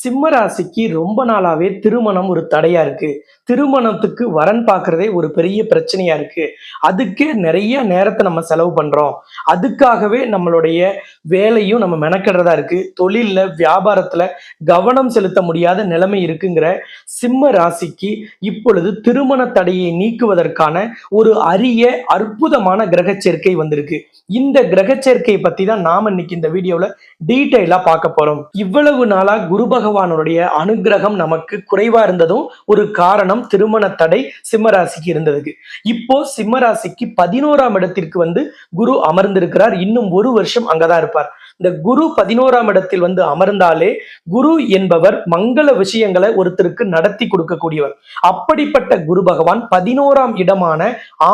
சிம்ம ராசிக்கு ரொம்ப நாளாவே திருமணம் ஒரு தடையா இருக்கு. திருமணத்துக்கு வரன் பார்க்கறதே ஒரு பெரிய பிரச்சனையா இருக்கு. அதுக்கே நிறைய நேரத்தை நம்ம செலவு பண்றோம். அதுக்காகவே நம்மளுடைய வேலையும் நம்ம மெனக்கடுறதா இருக்கு. தொழில்ல வியாபாரத்துல கவனம் செலுத்த முடியாத நிலைமை இருக்குங்கிற சிம்ம ராசிக்கு இப்பொழுது திருமண தடையை நீக்குவதற்கான ஒரு அரிய அற்புதமான கிரக சேர்க்கை வந்திருக்கு. இந்த கிரக சேர்க்கையை பத்தி தான் நாம இன்னைக்கு இந்த வீடியோல டீட்டெயிலா பார்க்க போறோம். இவ்வளவு நாளா குருபக பகவானுடைய அனுகிரகம் நமக்கு குறைவா இருந்ததும் ஒரு காரணம் திருமண தடை சிம்மராசிக்கு இருந்ததுக்கு. இப்போ சிம்மராசிக்கு பதினோராம் இடத்திற்கு வந்து குரு அமர்ந்திருக்கிறார். இன்னும் ஒரு வருஷம் அங்கதான் இருப்பார். இந்த குரு பதினோராம் இடத்தில் வந்து அமர்ந்தாலே குரு என்பவர் மங்கள விஷயங்களை ஒருத்தருக்கு நடத்தி கொடுக்கக்கூடியவர். அப்படிப்பட்ட குரு பகவான் பதினோராம் இடமான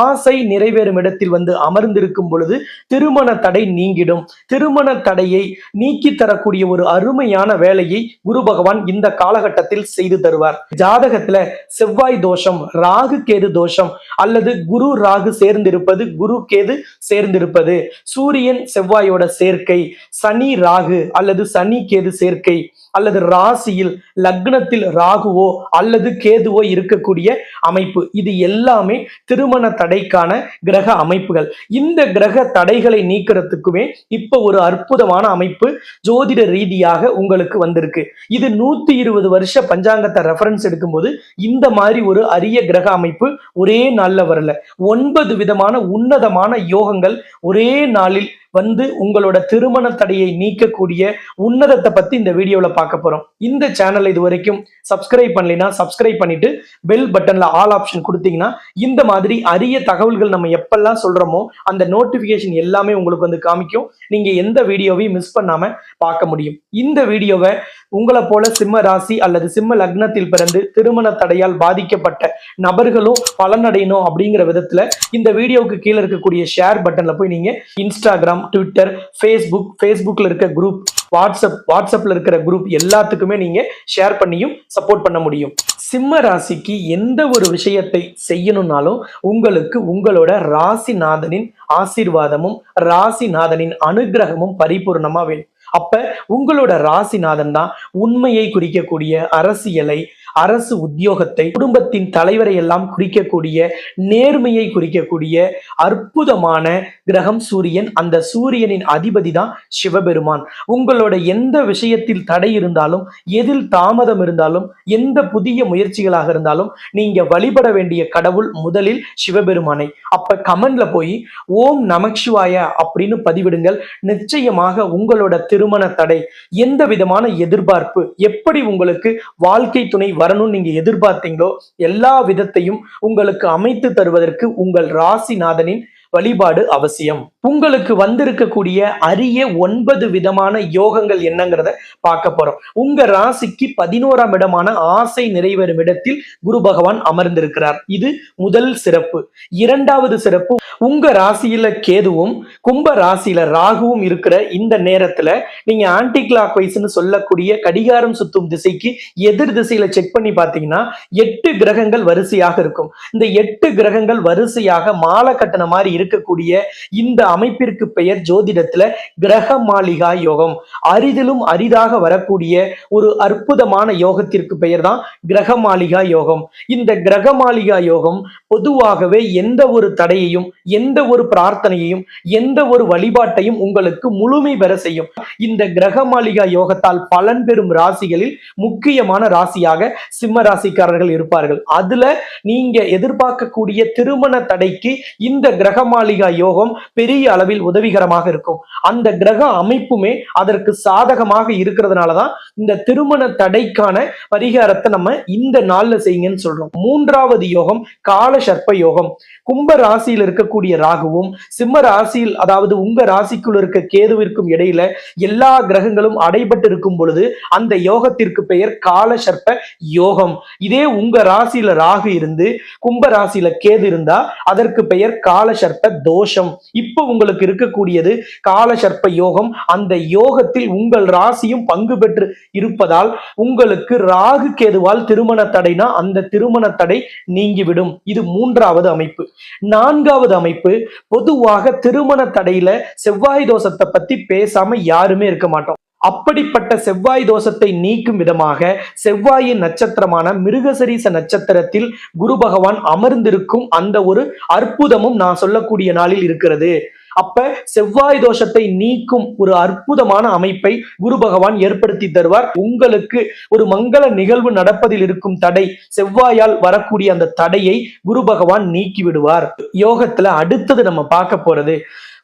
ஆசை நிறைவேறும் இடத்தில் வந்து அமர்ந்திருக்கும் பொழுது திருமண தடை நீங்கிடும். திருமண தடையை நீக்கி தரக்கூடிய ஒரு அருமையான வேலையை குரு பகவான் இந்த காலகட்டத்தில் செய்து தருவார். ஜாதகத்துல செவ்வாய் தோஷம் ராகு கேது தோஷம் அல்லது குரு ராகு சேர்ந்திருப்பது குரு கேது சேர்ந்திருப்பது. சூரியன் செவ்வாயோட சேர்க்கை சனி ராகு அல்லது சனி கேது சேர்க்கை அல்லது ராசியில் லக்னத்தில் ராகுவோ அல்லது கேதுவோ இருக்கக்கூடிய அமைப்பு. இது எல்லாமே திருமண தடைக்கான கிரக அமைப்புகள். இந்த கிரக தடைகளை நீக்கிறதுக்குமே இப்ப ஒரு அற்புதமான அமைப்பு ஜோதிட ரீதியாக உங்களுக்கு வந்திருக்கு. இது நூத்தி இருபது வருஷ பஞ்சாங்கத்தை ரெஃபரன்ஸ் எடுக்கும்போது இந்த மாதிரி ஒரு அரிய கிரக அமைப்பு ஒரே நாள்ல வரல. ஒன்பது விதமான உன்னதமான யோகங்கள் ஒரே நாளில் வந்து உங்களோட திருமண தடையை நீக்கக்கூடிய உன்னதத்தை பத்தி இந்த வீடியோல பார்க்க போறோம். இந்த சேனல் இது வரைக்கும் சப்ஸ்கிரைப் பண்ணலைன்னா சப்ஸ்கிரைப் பண்ணிட்டு பெல் பட்டன்ல ஆல் ஆப்ஷன் கொடுத்தீங்கன்னா இந்த மாதிரி அரிய தகவல்கள் நம்ம எப்பெல்லாம் சொல்றோமோ அந்த நோட்டிபிகேஷன் எல்லாமே உங்களுக்கு வந்து காமிக்கும். நீங்க எந்த வீடியோவையும் மிஸ் பண்ணாம பார்க்க முடியும். இந்த வீடியோவை உங்களை போல சிம்ம ராசி அல்லது சிம்ம லக்னத்தில் பிறந்து திருமண தடையால் பாதிக்கப்பட்ட நபர்களும் பலனடையணும் அப்படிங்கிற விதத்துல இந்த வீடியோவுக்கு கீழே இருக்கக்கூடிய ஷேர் பட்டன்ல போய் நீங்க இன்ஸ்டாகிராம் ட்விட்டர் ஃபேஸ்புக் ஃபேஸ்புக்ல இருக்க குரூப் வாட்ஸ்அப் வாட்ஸ்அப்ல இருக்கிற குரூப் எல்லாத்துக்குமே நீங்க ஷேர் பண்ணியும் சப்போர்ட் பண்ண முடியும். சிம்ம ராசிக்கு எந்த ஒரு விஷயத்தை செய்யணும்னாலும் உங்களுக்கு உங்களோட ராசிநாதனின் ஆசீர்வாதமும் ராசிநாதனின் அனுகிரகமும் பரிபூர்ணமா வேணும். அப்ப உங்களோட ராசிநாதன் தான் உண்மையை குறிக்கக்கூடிய அரசியலை அரசு உத்தியோகத்தை குடும்பத்தின் தலைவரை எல்லாம் குறிக்கக்கூடிய நேர்மையை குறிக்கக்கூடிய அற்புதமான கிரகம் சூரியன். அந்த சூரியனின் அதிபதி தான் சிவபெருமான். உங்களோட எந்த விஷயத்தில் தடை இருந்தாலும் எதில் தாமதம் இருந்தாலும் எந்த புதிய முயற்சிகளாக இருந்தாலும் நீங்க வழிபட வேண்டிய கடவுள் முதலில் சிவபெருமானை. அப்ப கமெண்ட்ல போய் ஓம் நமச்சிவாய அப்படின்னு பதிவிடுங்கள். நிச்சயமாக உங்களோட திருமண தடை எந்த விதமான எதிர்பார்ப்பு எப்படி உங்களுக்கு வாழ்க்கை துணை வரணும்னு நீங்க எதிர்பார்த்தீங்களோ எல்லா விதத்தையும் உங்களுக்கு அமைத்து தருவதற்கு உங்கள் ராசிநாதனின் வழிபாடு அவசியம். உங்களுக்கு வந்திருக்கக்கூடிய அரிய ஒன்பது விதமான யோகங்கள் என்னங்கிறத பார்க்க போறோம். உங்க ராசிக்கு பதினோராம் இடமான ஆசை நிறைவேறும் இடத்தில் குரு பகவான் அமர்ந்திருக்கிறார். இது முதல் சிறப்பு. இரண்டாவது சிறப்பு உங்க ராசியில கேதுவும் கும்ப ராசியில ராகுவும் இருக்கிற இந்த நேரத்துல நீங்க ஆன்டி கிளாக் வைஸ்ன்னு சொல்லக்கூடிய கடிகாரம் சுத்தும் திசைக்கு எதிர் திசையில செக் பண்ணி பாத்தீங்கன்னா எட்டு கிரகங்கள் வரிசையாக இருக்கும். இந்த எட்டு கிரகங்கள் வரிசையாக மாலை கட்டண மாதிரி இருக்கக்கூடிய இந்த அமைப்பிற்கு பெயர் ஜோதிடத்துல கிரக மாளிகா யோகம். அரிதிலும் அரிதாக வரக்கூடிய ஒரு அற்புதமான யோகத்திற்கு பெயர் தான் கிரக மாளிகா யோகம். இந்த கிரக மாளிகா யோகம் பொதுவாகவே எந்த ஒரு தடையையும் எந்த ஒரு பிரார்த்தனையையும் எந்த ஒரு வழிபாட்டையும் உங்களுக்கு முழுமை பெற செய்யும். இந்த கிரக மாளிகா யோகத்தால் பலன் பெறும் ராசிகளில் முக்கியமான ராசியாக சிம்ம ராசிக்காரர்கள் இருப்பார்கள். அதுல நீங்க எதிர்பார்க்கக்கூடிய திருமண தடைக்கு இந்த கிரக மாளிகா யோகம் பெரிய பெரிய அளவில் உதவிகரமாக இருக்கும். அந்த கிரக அமைப்புமே அதற்கு சாதகமாக இருக்கிறதுனால தான் இந்த திருமண தடைக்கான பரிகாரத்தை நம்ம இந்த நாள்ல செய்யுங்கன்னு சொல்றோம். மூன்றாவது யோகம் கால சர்ப்ப யோகம். கும்ப ராசியில் இருக்கக்கூடிய ராகுவும் சிம்ம ராசியில் அதாவது உங்க ராசிக்குள் இருக்க கேதுவிற்கும் இடையில எல்லா கிரகங்களும் அடைபட்டு இருக்கும் பொழுது அந்த யோகத்திற்கு பெயர் கால சர்ப்ப யோகம். இதே உங்க ராசியில ராகு இருந்து கும்ப ராசியில கேது இருந்தா அதற்கு பெயர் கால சர்ப்ப தோஷம். இப்போ உங்களுக்கு இருக்கக்கூடியது கால சர்ப்ப யோகம். அந்த யோகத்தில் உங்கள் ராசியும் பங்கு பெற்று இருப்பதால் உங்களுக்கு ராகு கேதுவால் திருமண தடைனா அந்த திருமண தடை நீங்கிவிடும். இது மூன்றாவது அமைப்பு. நான்காவது அமைப்பு பொதுவாக திருமண தடையில செவ்வாய் தோஷத்தை பத்தி பேசாம யாருமே இருக்க மாட்டோம். அப்படிப்பட்ட செவ்வாய் தோஷத்தை நீக்கும் விதமாக செவ்வாயின் நட்சத்திரமான மிருகசரீச நட்சத்திரத்தில் குரு பகவான் அமர்ந்திருக்கும் அந்த ஒரு அற்புதமும் நான் சொல்லக்கூடிய நாளில் இருக்கிறது. அப்ப செவ்வாய் தோஷத்தை நீக்கும் ஒரு அற்புதமான அமைப்பை குரு பகவான் ஏற்படுத்தி தருவார். உங்களுக்கு ஒரு மங்கள நிகழ்வு நடப்பதில் இருக்கும் தடை செவ்வாயால் வரக்கூடிய அந்த தடையை குரு பகவான் நீக்கி விடுவார். யோகத்துல அடுத்தது நம்ம பார்க்க போறது.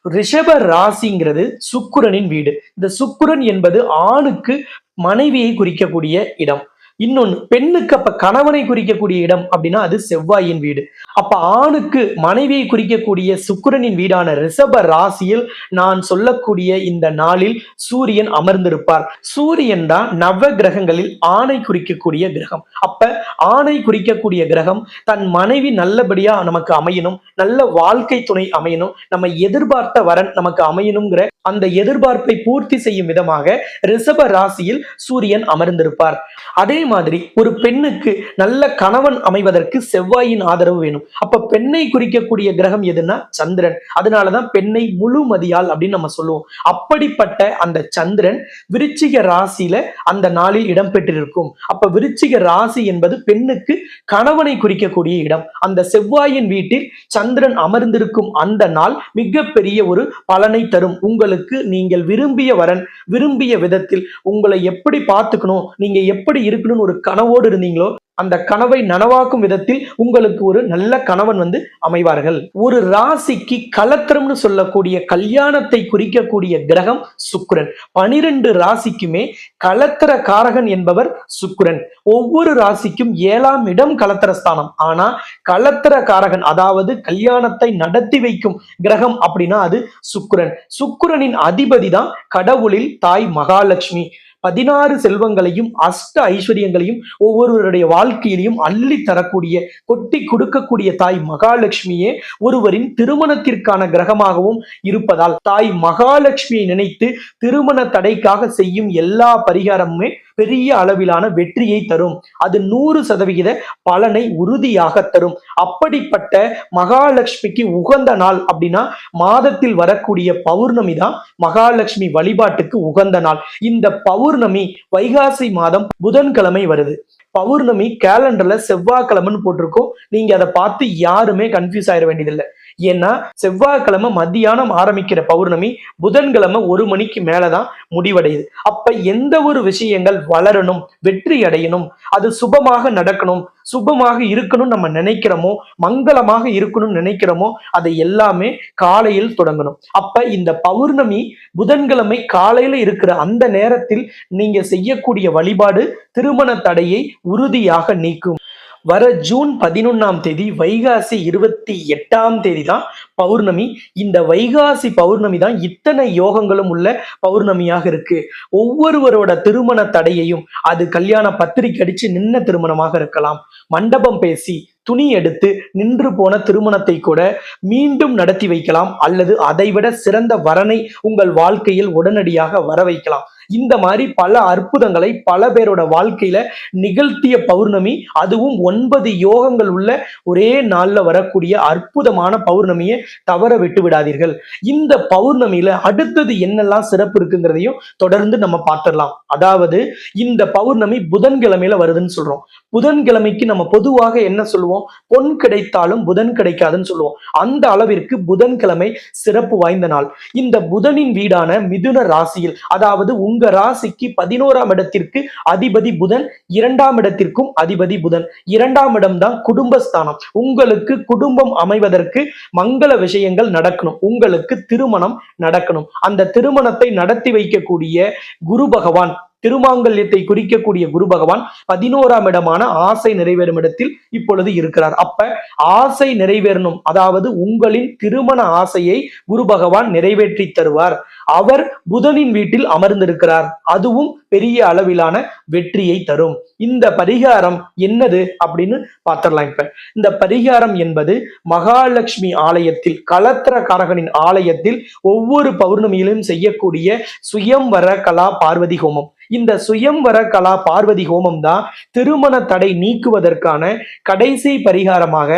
ரிஷப ராசிங்கிறது சுக்குரனின் வீடு. இந்த சுக்குரன் என்பது ஆணுக்கு மனைவியை குறிக்கக்கூடிய இடம். இன்னொன்னு பெண்ணுக்கு அப்ப கணவனை குறிக்கக்கூடிய இடம் அப்படின்னா அது செவ்வாயின் வீடு. அப்ப ஆணுக்கு மனைவியை குறிக்கக்கூடிய சுக்கிரனின் வீடான ரிஷப ராசியில் நான் சொல்லக்கூடிய இந்த நாளில் சூரியன் அமர்ந்திருப்பார். சூரியன் தான் நவ கிரகங்களில் ஆணை குறிக்கக்கூடிய கிரகம். அப்ப ஆணை குறிக்கக்கூடிய கிரகம் தன் மனைவி நல்லபடியா நமக்கு அமையணும் நல்ல வாழ்க்கை துணை அமையணும் நம்ம எதிர்பார்த்த வரன் நமக்கு அமையணுங்கிற அந்த எதிர்பார்ப்பை பூர்த்தி செய்யும் விதமாக ரிஷப ராசியில் சூரியன் அமர்ந்திருப்பார். அதே மாதிரி ஒரு பெண்ணுக்கு நல்ல கணவன் அமைவதற்கு செவ்வாயின் ஆதரவு வேணும். அப்ப பெண்ணை குறிக்கக்கூடிய கிரகம் எதுன்னா சந்திரன். அதனாலதான் பெண்ணை முழுமதியால் அப்படின்னு நம்ம சொல்லுவோம். அப்படிப்பட்ட அந்த சந்திரன் விருச்சிக ராசியில அந்த நாளில் இடம்பெற்றிருக்கும் அப்ப விருச்சிக ராசி என்பது பெண்ணுக்கு கணவனை குறிக்கக்கூடிய இடம். அந்த செவ்வாயின் வீட்டில் சந்திரன் அமர்ந்திருக்கும் அந்த நாள் மிகப்பெரிய ஒரு பலனை தரும். உங்களுக்கு நீங்கள் விரும்பிய வரன் விரும்பிய விதத்தில் உங்களை எப்படி பார்த்துக்கணும் நீங்க எப்படி இருக்கணும் இருக்கணும்னு ஒரு கனவோடு இருந்தீங்களோ அந்த கனவை நனவாக்கும் விதத்தில் உங்களுக்கு ஒரு நல்ல கணவன் வந்து அமைவார்கள். ஒரு ராசிக்கு கலத்திரம்னு சொல்லக்கூடிய கல்யாணத்தை குறிக்கக்கூடிய கிரகம் சுக்கிரன். பனிரெண்டு ராசிக்குமே கலத்திர காரகன் என்பவர் சுக்கிரன். ஒவ்வொரு ராசிக்கும் ஏழாம் இடம் கலத்திர ஸ்தானம் ஆனா கலத்திர காரகன் அதாவது கல்யாணத்தை நடத்தி வைக்கும் கிரகம் அப்படின்னா அது சுக்கிரன். சுக்கிரனின் அதிபதி தான் கடவுளில் தாய் மகாலட்சுமி. பதினாறு செல்வங்களையும் அஷ்ட ஐஸ்வர்யங்களையும் ஒவ்வொருவருடைய வாழ்க்கையிலையும் அள்ளி தரக்கூடிய கொட்டி கொடுக்கக்கூடிய தாய் மகாலட்சுமியே ஒருவரின் திருமணத்திற்கான கிரகமாகவும் இருப்பதால் தாய் மகாலட்சுமியை நினைத்து திருமண தடைக்காக செய்யும் எல்லா பரிகாரமுமே பெரிய அளவிலான வெற்றியை தரும். அது நூறு சதவிகித பலனை உறுதியாக தரும். அப்படிப்பட்ட மகாலட்சுமிக்கு உகந்த நாள் அப்படின்னா மாதத்தில் வரக்கூடிய பௌர்ணமி தான் மகாலட்சுமி வழிபாட்டுக்கு உகந்த நாள். இந்த பௌர் பௌர்ணமி வைகாசி மாதம் புதன்கிழமை வருது. பௌர்ணமி கேலண்டர்ல செவ்வாய்க்கிழமைன்னு போட்டிருக்கோம். நீங்க அதை பார்த்து யாருமே கன்ஃபியூஸ் ஆயிட வேண்டியதில்லை. ஏன்னா செவ்வாய்க்கிழமை மத்தியானம் ஆரம்பிக்கிற பௌர்ணமி புதன்கிழமை ஒரு மணிக்கு மேலதான் முடிவடையுது. அப்ப எந்த ஒரு விஷயங்கள் வளரணும் வெற்றி அடையணும் அது சுபமாக நடக்கணும் சுபமாக இருக்கணும் நம்ம நினைக்கிறோமோ மங்களமாக இருக்கணும்னு நினைக்கிறோமோ அதை எல்லாமே காலையில் தொடங்கணும். அப்ப இந்த பௌர்ணமி புதன்கிழமை காலையில இருக்கிற அந்த நேரத்தில் நீங்க செய்யக்கூடிய வழிபாடு திருமண தடையை உறுதியாக நீக்கும். வர ஜூன் பதினொன்னாம் தேதி வைகாசி இருபத்தி எட்டாம் தேதி தான் பௌர்ணமி. இந்த வைகாசி பௌர்ணமி தான் இத்தனை யோகங்களும் உள்ள பௌர்ணமியாக இருக்கு. ஒவ்வொருவரோட திருமண தடையையும் அது கல்யாண பத்திரிக்கை அடிச்சு நின்ன திருமணமாக இருக்கலாம். மண்டபம் பேசி துணி எடுத்து நின்று போன திருமணத்தை கூட மீண்டும் நடத்தி வைக்கலாம். அல்லது அதைவிட சிறந்த வரனை உங்கள் வாழ்க்கையில் உடனடியாக வர வைக்கலாம் இந்த மாதிரி பல அற்புதங்களை பல பேரோட வாழ்க்கையில நிகழ்த்திய பௌர்ணமி அதுவும் ஒன்பது யோகங்கள் உள்ள ஒரே நாள்ல வரக்கூடிய அற்புதமான பௌர்ணமியை தவற விட்டு விடாதீர்கள். இந்த பௌர்ணமியில அடுத்தது என்னெல்லாம் சிறப்பு இருக்குங்கிறதையும் தொடர்ந்து நம்ம பார்த்துடலாம். அதாவது இந்த பௌர்ணமி புதன்கிழமையில வருதுன்னு சொல்றோம். புதன்கிழமைக்கு நம்ம பொதுவாக என்ன சொல்லுவோம்? பொன் கிடைத்தாலும் புதன் கிடைக்காதுன்னு சொல்லுவோம். அந்த அளவிற்கு புதன்கிழமை சிறப்பு வாய்ந்த நாள். இந்த புதனின் வீடான மிதுன ராசியில் அதாவது உங்க ராசிக்கு பதினோராம் இடத்திற்கு அதிபதி புதன் இரண்டாம் இடத்திற்கும் அதிபதி புதன். இரண்டாம் இடம் தான் குடும்பஸ்தானம். உங்களுக்கு குடும்பம் அமைவதற்கு மங்கள விஷயங்கள் நடக்கணும். உங்களுக்கு திருமணம் நடக்கணும். அந்த திருமணத்தை நடத்தி வைக்கக்கூடிய குரு பகவான் திருமாங்கல்யத்தை குறிக்கக்கூடிய குரு பகவான் பதினோராம் இடமான ஆசை நிறைவேறும் இடத்தில் இப்பொழுது இருக்கிறார். அப்ப ஆசை நிறைவேறணும். அதாவது உங்களின் திருமண ஆசையை குரு பகவான் நிறைவேற்றி தருவார். அவர் புதனின் வீட்டில் அமர்ந்திருக்கிறார். அதுவும் பெரிய அளவிலான வெற்றியை தரும். இந்த பரிகாரம் என்னது அப்படின்னு பார்த்துடலாம் இப்ப. இந்த பரிகாரம் என்பது மகாலட்சுமி ஆலயத்தில் கலத்திர காரகனின் ஆலயத்தில் ஒவ்வொரு பௌர்ணமியிலும் செய்யக்கூடிய சுயம்வர கலா பார்வதி ஹோமம். இந்த சுயம்வர கலா பார்வதி ஹோமம் தான் திருமண தடை நீக்குவதற்கான கடைசி பரிகாரமாக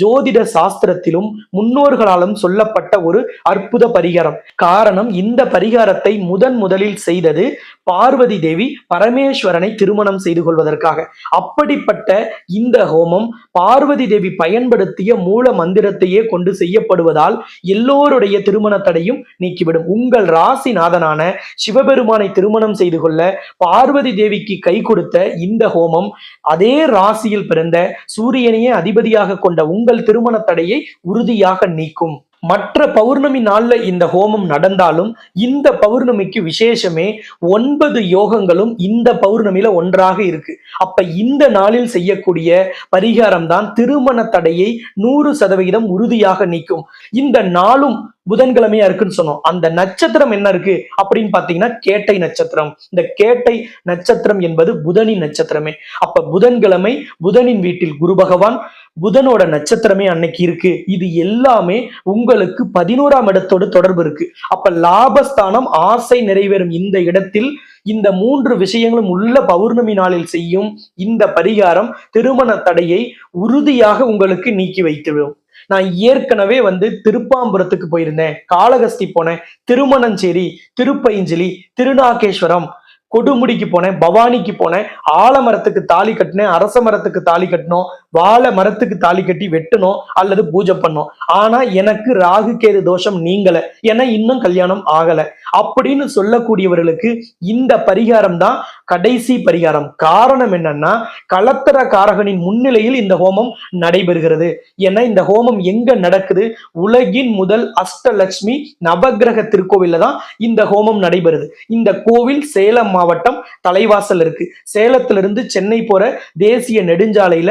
ஜோதிட சாஸ்திரத்திலும் முன்னோர்களாலும் சொல்லப்பட்ட ஒரு அற்புத பரிகாரம். காரணம் இந்த பரிகாரத்தை முதன் முதலில் செய்தது பார்வதி தேவி பரமேஸ்வரனை திருமணம் செய்து கொள்வதற்காக. அப்படிப்பட்ட இந்த ஹோமம் பார்வதி தேவி பயன்படுத்திய மூல மந்திரத்தையே கொண்டு செய்யப்படுவதால் எல்லோருடைய திருமண தடையும் நீக்கிவிடும். உங்கள் ராசிநாதனான சிவபெருமானை திருமணம் செய்து கொள்ள பார்வதி தேவிக்கு கை கொடுத்த இந்த ஹோமம் அதே ராசியில் பிறந்த சூரியனையே அதிபதியாக கொண்ட உங்கள் திருமண தடையை உறுதியாக நீக்கும். மற்ற பௌர்ணமி நாள்ல இந்த ஹோமம் நடந்தாலும் இந்த பௌர்ணமிக்கு விசேஷமே ஒன்பது யோகங்களும் இந்த பௌர்ணமியில ஒன்றாக இருக்கு. அப்ப இந்த நாளில் செய்யக்கூடிய பரிகாரம் தான் திருமண தடையை நூறு சதவிகிதம் உறுதியாக நீக்கும். இந்த நாளும் புதன்கிழமையா இருக்குன்னு சொன்னோம். அந்த நட்சத்திரம் என்ன இருக்கு? அப்படின்னு பாத்தீங்கன்னா கேட்டை நட்சத்திரம். இந்த கேட்டை நட்சத்திரம் என்பது புதனின் நட்சத்திரமே. அப்ப புதன்கிழமை புதனின் வீட்டில் குரு பகவான் புதனோட நட்சத்திரமே அன்னைக்கு இருக்கு. இது எல்லாமே உங்களுக்கு பதினோராம் இடத்தோடு தொடர்பு இருக்கு. அப்ப லாபஸ்தானம் ஆசை நிறைவேறும் இந்த இடத்தில் இந்த மூன்று விஷயங்களும் உள்ள பௌர்ணமி நாளில் செய்யும் இந்த பரிகாரம் திருமண தடையை உறுதியாக உங்களுக்கு நீக்கி வைத்துவிடும். நான் ஏற்கனவே வந்து திருப்பாம்புரத்துக்கு போயிருந்தேன். காளகஸ்தி போனேன். திருமணஞ்சேரி திருப்பைஞ்சலி திருநாகேஸ்வரம் கொடுமுடிக்கு போனேன். பவானிக்கு போனேன். ஆலமரத்துக்கு தாலி கட்டினேன். அரச மரத்துக்கு தாலி கட்டினோம். வாழை மரத்துக்கு தாலி கட்டி வெட்டணும் அல்லது பூஜை பண்ணும் ஆனா எனக்கு ராகு கேது தோஷம் நீங்கல. ஏன்னா இன்னும் கல்யாணம் ஆகல. அப்படின்னு சொல்லக்கூடியவர்களுக்கு இந்த பரிகாரம் தான் கடைசி பரிகாரம். காரணம் என்னன்னா கலத்தர காரகனின் முன்னிலையில் இந்த ஹோமம் நடைபெறுகிறது. ஏன்னா இந்த ஹோமம் எங்க நடக்குது? உலகின் முதல் அஷ்டலட்சுமி நவக்கிரக திருக்கோவில்ல தான் இந்த ஹோமம் நடைபெறுது. இந்த கோவில் சேலம் மாவட்டம் தலைவாசல் இருக்கு. சேலத்திலிருந்து சென்னை போற தேசிய நெடுஞ்சாலையில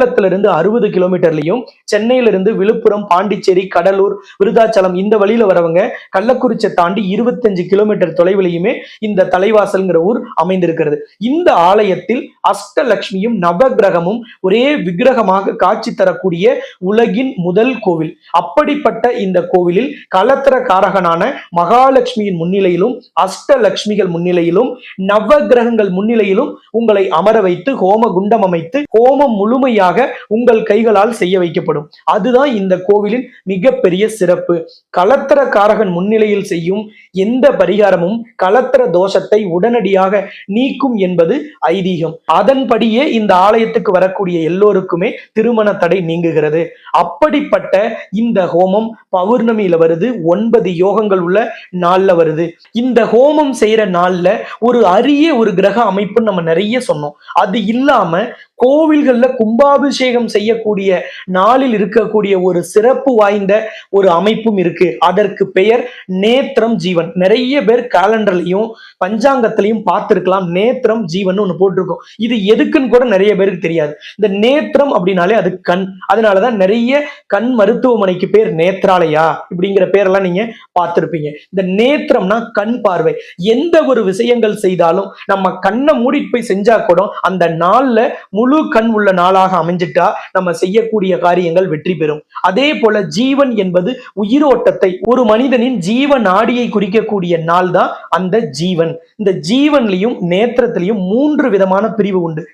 சேலத்திலிருந்து அறுபது கிலோமீட்டர்லையும் சென்னையிலிருந்து விழுப்புரம் பாண்டிச்சேரி கடலூர் விருதாச்சலம் இந்த வழியில வரவங்க கள்ளக்குறிச்சை தாண்டி இருபத்தஞ்சு கிலோமீட்டர் தொலைவிலையுமே இந்த தலைவாசல்ங்கிற ஊர் அமைந்திருக்கிறது. இந்த ஆலயத்தில் அஷ்டலட்சுமியும் நவகிரகமும் ஒரே விக்கிரகமாக காட்சி தரக்கூடிய உலகின் முதல் கோவில். அப்படிப்பட்ட இந்த கோவிலில் கலத்திர காரகனான மகாலட்சுமியின் முன்னிலையிலும் அஷ்டலட்சுமிகள் முன்னிலையிலும் நவகிரகங்கள் முன்னிலையிலும் உங்களை அமர வைத்து ஹோம குண்டம் அமைத்து ஹோமம் முழுமையாக உங்கள் கைகளால் செய்ய வைக்கப்படும். அதுதான் இந்த கோவிலின் மிகப்பெரிய சிறப்பு. கலத்திர காரகன் முன்னிலையில் செய்யும் எந்த பரிகாரமும் கலத்திர தோஷத்தை உடனடியாக நீக்கும் என்பது ஐதீகம். அதன்படியே இந்த ஆலயத்துக்கு வரக்கூடிய எல்லோருக்குமே திருமண தடை நீங்குகிறது. அப்படிப்பட்ட இந்த ஹோமம் பௌர்ணமியில வருது ஒன்பது யோகங்கள் உள்ள நாள்ல வருது. இந்த ஹோமம் செய்யற நாள்ல ஒரு அரிய ஒரு கிரக அமைப்பு நம்ம நிறைய சொன்னோம். அது இல்லாம கோவில்கள்ல கும்பா கும்பாபிஷேகம் செய்யக்கூடிய நாளில் இருக்கக்கூடிய ஒரு சிறப்பு வாய்ந்த ஒரு அமைப்பும் இருக்கு. அதற்கு பெயர் நேத்திரம் ஜீவன். நிறைய பேர் கேலண்டர்லையும் பஞ்சாங்கத்திலையும் பார்த்திருக்கலாம். நேத்திரம் ஜீவன் ஒன்று போட்டிருக்கோம். இது எதுக்குன்னு கூட நிறைய பேருக்கு தெரியாது. இந்த நேத்திரம் அப்படின்னாலே அது கண். அதனாலதான் நிறைய கண் மருத்துவமனைக்கு பேர் நேத்ராலயா இப்படிங்கிற பேரெல்லாம் நீங்க பார்த்திருப்பீங்க. இந்த நேத்திரம்னா கண் பார்வை. எந்த ஒரு விஷயங்கள் செய்தாலும் நம்ம கண்ணை மூடிட்டு போய் செஞ்சா கூட அந்த நாள்ல முழு கண் உள்ள நாளாக அமைஞ்சிட்டா நம்ம செய்யக்கூடிய காரியங்கள் வெற்றி பெறும். அதே போல ஜீவன் என்பது உயிரோட்டத்தை ஒரு மனிதனின் ஜீவ நாடியை குறிக்கக்கூடிய நாள் தான் அந்த ஜீவன். இந்த ஜீவன்லையும் நேத்திரத்திலையும் மூன்று விதமான பிரிவு உண்டு.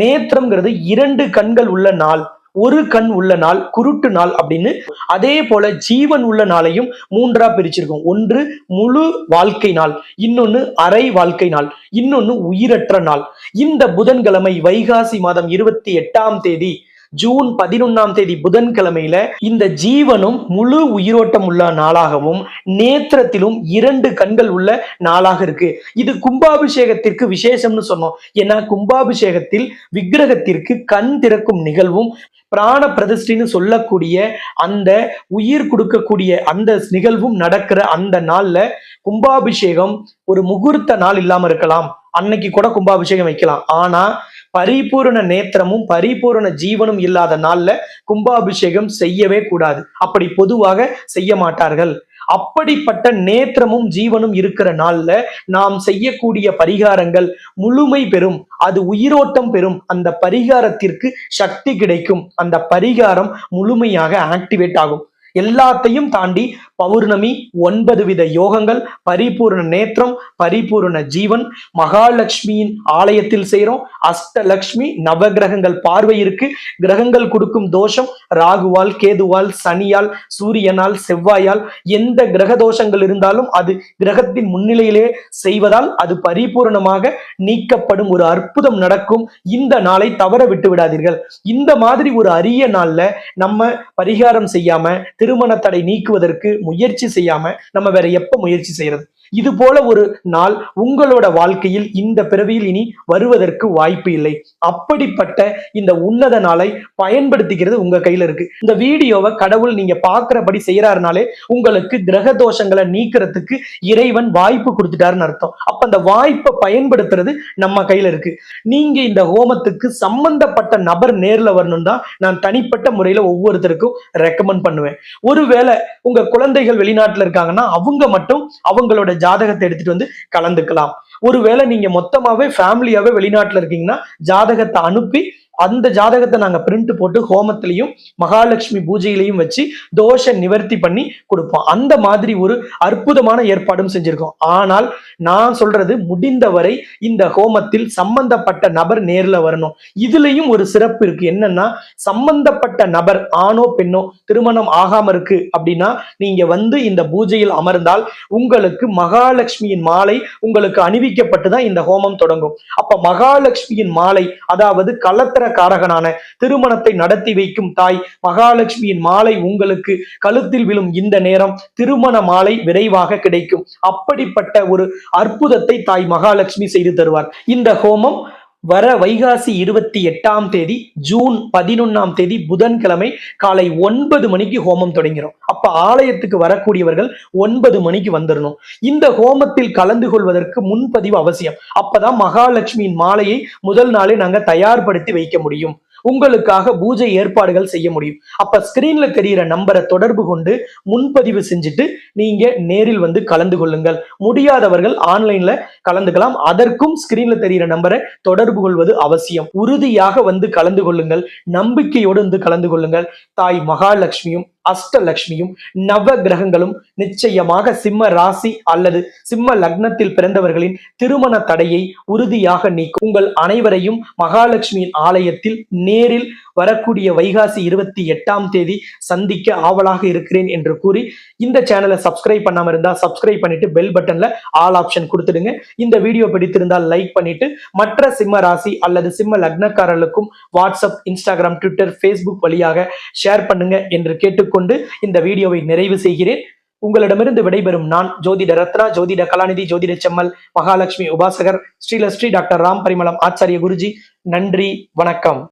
நேத்திரம்ங்கிறது இரண்டு கண்கள் உள்ள நாள். ஒரு கண் உள்ள நாள் குருட்டு நாள் அப்படின்னு அதே போல ஜீவன் உள்ள நாளையும் மூன்றா பிரிச்சிருக்கோம். ஒன்று முழு வாழ்க்கை நாள் இன்னொன்னு அரை வாழ்க்கை நாள் இன்னொன்னு உயிரற்ற நாள். இந்த புதன்கிழமை வைகாசி மாதம் இருபத்தி எட்டாம் தேதி ஜூன் பதினொன்னாம் தேதி புதன்கிழமையில இந்த ஜீவனும் முழு உயிரோட்டம் உள்ள நாளாகவும் நேத்திரத்திலும் இரண்டு கண்கள் உள்ள நாளாக இருக்கு. இது கும்பாபிஷேகத்திற்கு விசேஷம்னு சொன்னோம். ஏன்னா கும்பாபிஷேகத்தில் விக்கிரகத்திற்கு கண் திறக்கும் நிகழ்வும் பிராண பிரதிஷ்டின்னு சொல்லக்கூடிய அந்த உயிர் கொடுக்கக்கூடிய அந்த நிகழ்வும் நடக்கிற அந்த நாள்ல கும்பாபிஷேகம் ஒரு முகூர்த்த நாள் இல்லாம இருக்கலாம். அன்னைக்கு கூட கும்பாபிஷேகம் வைக்கலாம். ஆனா பரிபூரண நேத்திரமும் பரிபூரண ஜீவனும் இல்லாத நாள்ல கும்பாபிஷேகம் செய்யவே கூடாது. அப்படி பொதுவாக செய்ய மாட்டார்கள். அப்படிப்பட்ட நேத்திரமும் ஜீவனும் இருக்கிற நாள்ல நாம் செய்யக்கூடிய பரிகாரங்கள் முழுமை பெறும். அது உயிரோட்டம் பெறும். அந்த பரிகாரத்திற்கு சக்தி கிடைக்கும். அந்த பரிகாரம் முழுமையாக ஆக்டிவேட் ஆகும். எல்லாத்தையும் தாண்டி பௌர்ணமி ஒன்பது வித யோகங்கள் பரிபூர்ண நேத்திரம் பரிபூர்ண ஜீவன் மகாலட்சுமியின் ஆலயத்தில் செய்கிறோம் அஷ்டலக்ஷ்மி நவகிரகங்கள் பார்வை இருக்கு. கிரகங்கள் கொடுக்கும் தோஷம் ராகுவால் கேதுவால் சனியால் சூரியனால் செவ்வாயால் எந்த கிரக தோஷங்கள் இருந்தாலும் அது கிரகத்தின் முன்னிலையிலே செய்வதால் அது பரிபூரணமாக நீக்கப்படும். ஒரு அற்புதம் நடக்கும். இந்த நாளை தவற விட்டு விடாதீர்கள். இந்த மாதிரி ஒரு அரிய நாள்ல நம்ம பரிகாரம் செய்யாம திருமண தடை நீக்குவதற்கு முயற்சி செய்யாம நம்ம வேற எப்ப முயற்சி செய்யறது? இது போல ஒரு நாள் உங்களோட வாழ்க்கையில் இந்த பிறவியில் இனி வருவதற்கு வாய்ப்பு இல்லை. அப்படிப்பட்ட இந்த உன்னத நாளை பயன்படுத்திக்கிறது உங்க கையில இருக்கு. இந்த வீடியோவை கடவுள் நீங்க பாக்குறபடி செய்யறாருனாலே உங்களுக்கு கிரக தோஷங்களை நீக்கிறதுக்கு இறைவன் வாய்ப்பு கொடுத்துட்டாருன்னு அர்த்தம். அப்ப அந்த வாய்ப்பை பயன்படுத்துறது நம்ம கையில இருக்கு. நீங்க இந்த ஹோமத்துக்கு சம்பந்தப்பட்ட நபர் நேர்ல வரணும் தான் நான் தனிப்பட்ட முறையில ஒவ்வொருத்தருக்கும் ரெக்கமெண்ட் பண்ணுவேன். ஒருவேளை உங்க குழந்தைகள் வெளிநாட்டுல இருக்காங்கன்னா அவங்க மட்டும் அவங்களோட ஜாதகத்தை எடுத்துட்டு வந்து கலந்துக்கலாம். ஒருவேளை நீங்க மொத்தமாவே ஃபேமிலியாவே வெளிநாட்டுல இருக்கீங்கன்னா ஜாதகத்தை அனுப்பி அந்த ஜாதகத்தை நாங்க பிரிண்ட் போட்டு ஹோமத்திலையும் மகாலட்சுமி பூஜையிலையும் வச்சு தோஷ நிவர்த்தி பண்ணி கொடுப்போம். அந்த மாதிரி ஒரு அற்புதமான ஏற்பாடும் செஞ்சிருக்கோம். ஆனால் நான் சொல்றது முடிந்தவரை இந்த ஹோமத்தில் சம்பந்தப்பட்ட நபர் நேர்ல வரணும். இதுலயும் ஒரு சிறப்பு இருக்கு. என்னன்னா சம்பந்தப்பட்ட நபர் ஆணோ பெண்ணோ திருமணம் ஆகாம இருக்கு அப்படின்னா நீங்க வந்து இந்த பூஜையில் அமர்ந்தால் உங்களுக்கு மகாலட்சுமியின் மாலை உங்களுக்கு அணிவிக்கப்பட்டு தான் இந்த ஹோமம் தொடங்கும். அப்ப மகாலட்சுமியின் மாலை அதாவது கலத்திர காரகனான திருமணத்தை நடத்தி வைக்கும் தாய் மகாலட்சுமியின் மாலை உங்களுக்கு கழுத்தில் விழும் இந்த நேரம் திருமண மாலை விரைவாக கிடைக்கும். அப்படிப்பட்ட ஒரு அற்புதத்தை தாய் மகாலட்சுமி செய்து தருவார். இந்த ஹோமம் வர வைகாசி இருபத்தி எட்டாம் தேதி ஜூன் பதினொன்னாம் தேதி புதன்கிழமை காலை ஒன்பது மணிக்கு ஹோமம் தொடங்கிறோம். அப்ப ஆலயத்துக்கு வரக்கூடியவர்கள் ஒன்பது மணிக்கு வந்துடணும் இந்த ஹோமத்தில் கலந்து கொள்வதற்கு முன்பதிவு அவசியம். அப்பதான் மகாலட்சுமியின் மாலையை முதல் நாளே நாங்க தயார்படுத்தி வைக்க முடியும். உங்களுக்காக பூஜை ஏற்பாடுகள் செய்ய முடியும். அப்ப ஸ்கிரீன்ல தெரியிற நம்பரை தொடர்பு கொண்டு முன்பதிவு செஞ்சுட்டு நீங்க நேரில் வந்து கலந்து கொள்ளுங்கள். முடியாதவர்கள் ஆன்லைன்ல கலந்துக்கலாம். அதற்கும் ஸ்கிரீன்ல தெரியிற நம்பரை தொடர்பு கொள்வது அவசியம். உறுதியாக வந்து கலந்து கொள்ளுங்கள். நம்பிக்கையோடு வந்து கலந்து கொள்ளுங்கள். தாய் மகாலட்சுமியும் அஷ்டலக்ஷ்மியும் நவ கிரகங்களும் நிச்சயமாக சிம்ம ராசி அல்லது சிம்ம லக்னத்தில் பிறந்தவர்களின் திருமண தடையை உறுதியாக நீக்கும். உங்கள் அனைவரையும் மகாலட்சுமியின் ஆலயத்தில் நேரில் வரக்கூடிய வைகாசி இருபத்தி எட்டாம் தேதி சந்திக்க ஆவலாக இருக்கிறேன் என்று கூறி இந்த சேனலை சப்ஸ்கிரைப் பண்ணாம இருந்தா சப்ஸ்கிரைப் பண்ணிட்டு பெல் பட்டன்ல ஆல் ஆப்ஷன் கொடுத்துடுங்க. இந்த வீடியோ பிடித்திருந்தால் லைக் பண்ணிட்டு மற்ற சிம்ம ராசி அல்லது சிம்ம லக்னக்காரர்களுக்கும் வாட்ஸ்அப் இன்ஸ்டாகிராம் ட்விட்டர் ஃபேஸ்புக் வழியாக ஷேர் பண்ணுங்க என்று கேட்டுக்கொண்டு இந்த வீடியோவை நிறைவு செய்கிறேன். உங்களிடமிருந்து விடைபெறும் நான் ஜோதிட ரத்னா ஜோதிட கலாநிதி ஜோதிட செம்மல் மகாலட்சுமி உபாசகர் ஸ்ரீலஸ்ரீ டாக்டர் ராம் பரிமளம் ஆச்சாரிய குருஜி. நன்றி வணக்கம்.